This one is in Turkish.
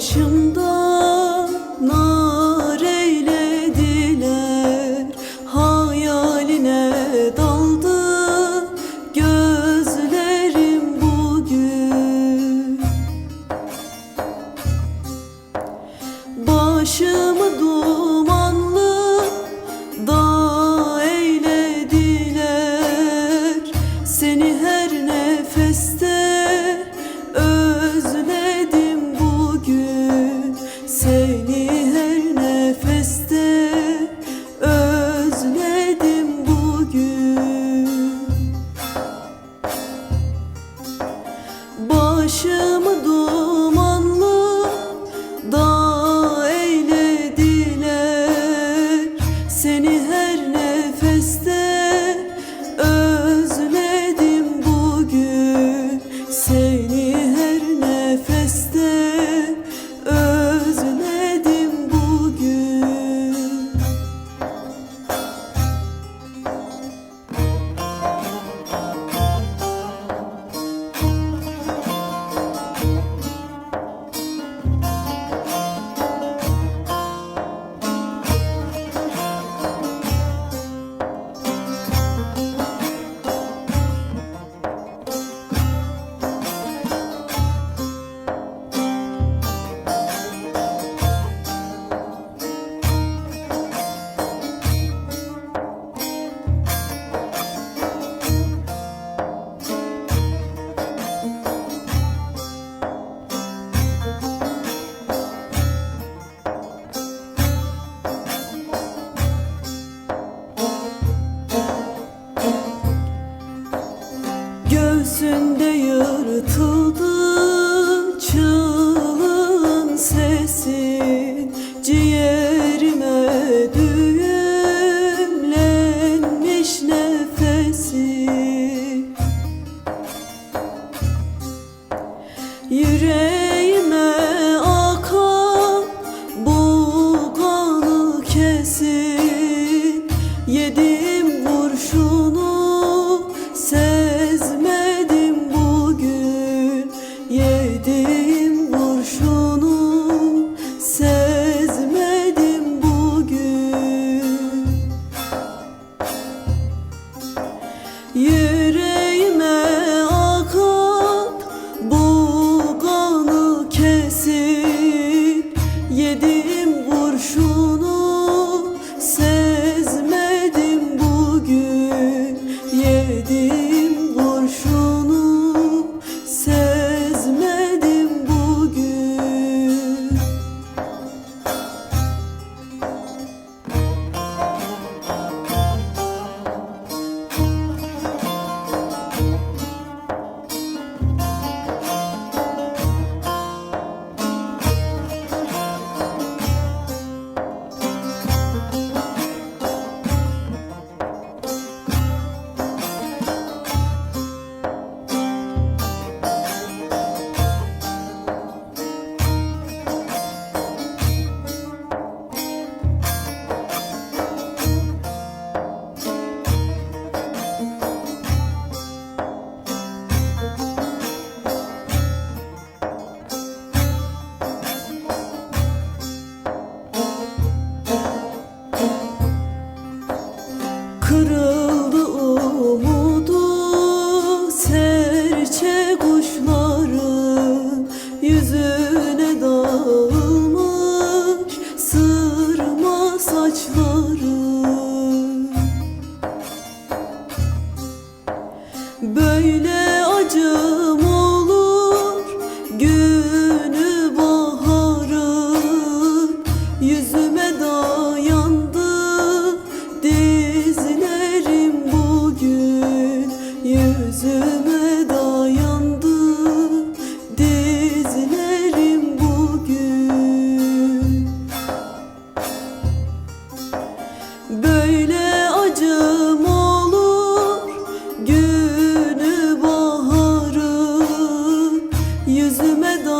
Başımda nar eylediler. Hayaline daldı gözlerim bugün. Başımı dumanlı Seni her yırtıldı çığlığın sesi Ciğerime düğümlenmiş nefesi. Yüreğime akan bu kanı kesin Böyle acım olur günü baharın Yüzüme dayandı dizlerim bugün Yüzüme Yüzüme dayandı